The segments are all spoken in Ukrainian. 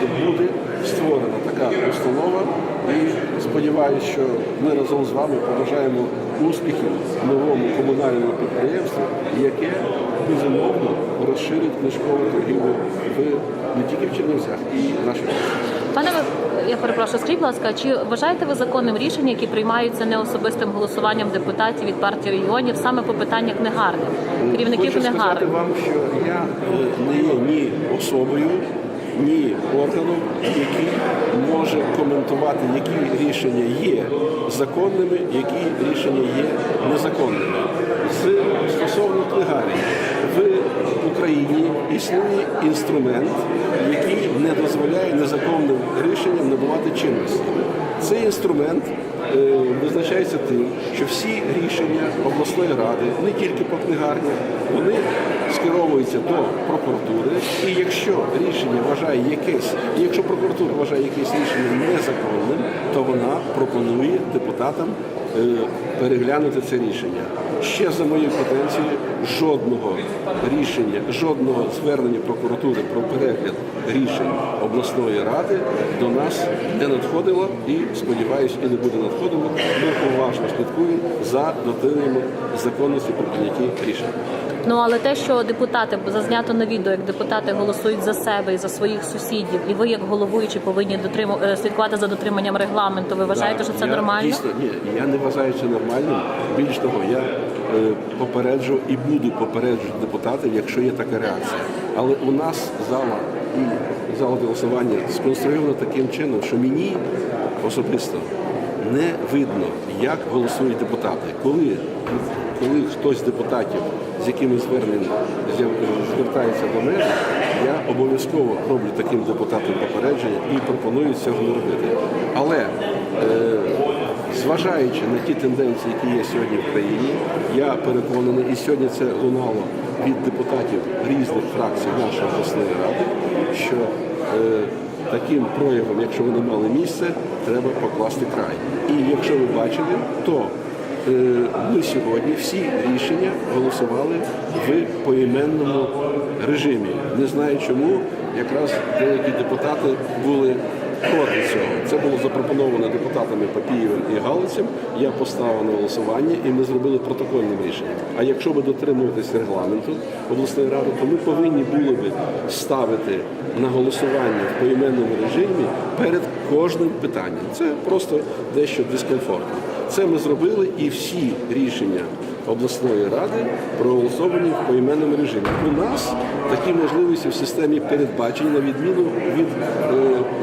дійсно буде створена така установа. І сподіваюся, що ми разом з вами побажаємо успіхів новому комунальному підприємству, яке безумовно розширить книжкову торгівлю в не тільки в Чернівцях, і в нашій. Пане, я перепрошую, скажіть, будь ласка, чи вважаєте ви законним рішення, які приймаються неособистим голосуванням депутатів від партії регіонів саме по питаннях книгарних, керівників Хочу сказати вам, що я е, не є ні особою, ні органом, який може коментувати, які рішення є законними, які рішення є незаконними. З стосовно книгарень в Україні існує інструмент, який не дозволяє незаконним рішенням набувати чинності. Цей інструмент визначається тим, що всі рішення обласної ради, не тільки по книгарнях, вони скеровуються до прокуратури. І якщо рішення вважає якесь, і якщо прокуратура вважає якесь рішення незаконним, то вона пропонує депутатам е, переглянути це рішення. Ще за моєю потенцією жодного рішення, жодного звернення прокуратури про перегляд рішень обласної ради до нас не надходило і сподіваюся, і не буде надходило. Ми уважно слідкуємо за дотриманням законності при прийнятті рішень. Ну але те, що депутати зазнято на відео, як депутати голосують за себе і за своїх сусідів, і ви, як головуючі, повинні дотриму е, слідкувати за дотриманням регламенту. Ви вважаєте, що це Я нормально? Дійсно, ні, я не вважаю це нормальним. Більш того, я попереджу і буду попереджувати депутатів, якщо є така реакція. Але у нас зала і зала голосування сконструйована таким чином, що мені особисто не видно, як голосують депутати. Коли, коли хтось з депутатів з якими зверненням з'яв- звертається до мене, я обов'язково роблю таким депутатам попередження і пропоную цього не робити. Але е, зважаючи на ті тенденції, які є сьогодні в країні, я переконаний, і сьогодні це лунало від депутатів різних фракцій нашої обласної ради, що е, таким проявом, якщо вони мали місце, треба покласти край. І якщо ви бачили, то е, ми сьогодні всі рішення голосували в поіменному режимі. Не знаю чому, якраз деякі депутати були проти цього. Це було запропоновано депутатами Папієвим і Галицем. Я поставив на голосування і ми зробили протокольним рішенням. А якщо ви дотримуєтесь регламенту обласної ради, то ми повинні були би ставити на голосування в поіменному режимі перед кожним питанням. Це просто дещо дискомфортно. Це ми зробили і всі рішення обласної ради проголосовані в поіменному режимі. У нас такі можливості в системі передбачені на відміну від е,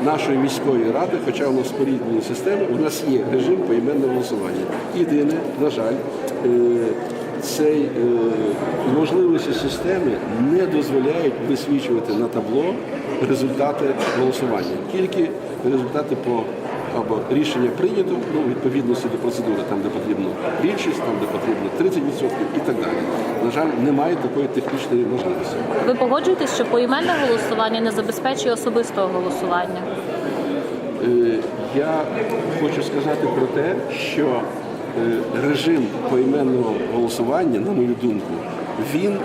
нашої міської ради, хоча у нас поріднені системи, у нас є режим поіменного голосування. Єдине, на жаль, е, цей е, можливості системи не дозволяють висвічувати на табло результати голосування. Тільки результати по або рішення прийнято ну, відповідності до процедури, там де потрібно більшість, там де потрібно 30% і так далі. На жаль, немає такої технічної можливості. Ви погоджуєтесь, що поіменне голосування не забезпечує особистого голосування? Е, Я хочу сказати про те, що е, режим поіменного голосування, на мою думку, він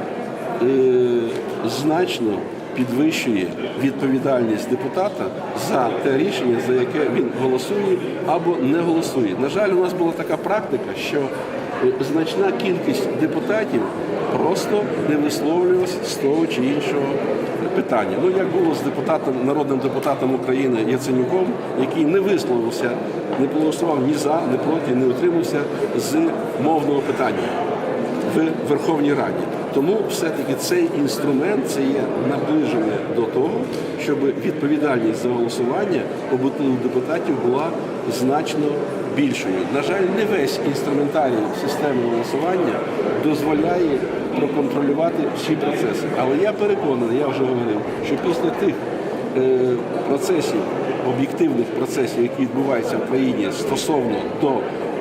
е, значно підвищує відповідальність депутата за те рішення, за яке він голосує або не голосує. На жаль, у нас була така практика, що е, значна кількість депутатів просто не висловлювалась з того чи іншого питання. Ну як було з депутатом, народним депутатом України Яценюком, який не висловився, не голосував ні за, ні проти, не утримався з мовного питання в Верховній Раді. Тому все-таки цей інструмент це є наближення до того, щоб відповідальність за голосування у депутатів була значно більшою. На жаль, не весь інструментарій системи голосування дозволяє проконтролювати всі процеси. Але я переконаний, я вже говорив, що після тих е, процесів, об'єктивних процесів, які відбуваються в країні стосовно до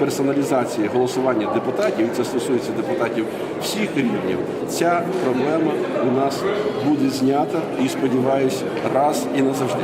персоналізації голосування депутатів, і це стосується депутатів всіх рівнів, ця проблема у нас буде знята і сподіваюся, раз і назавжди.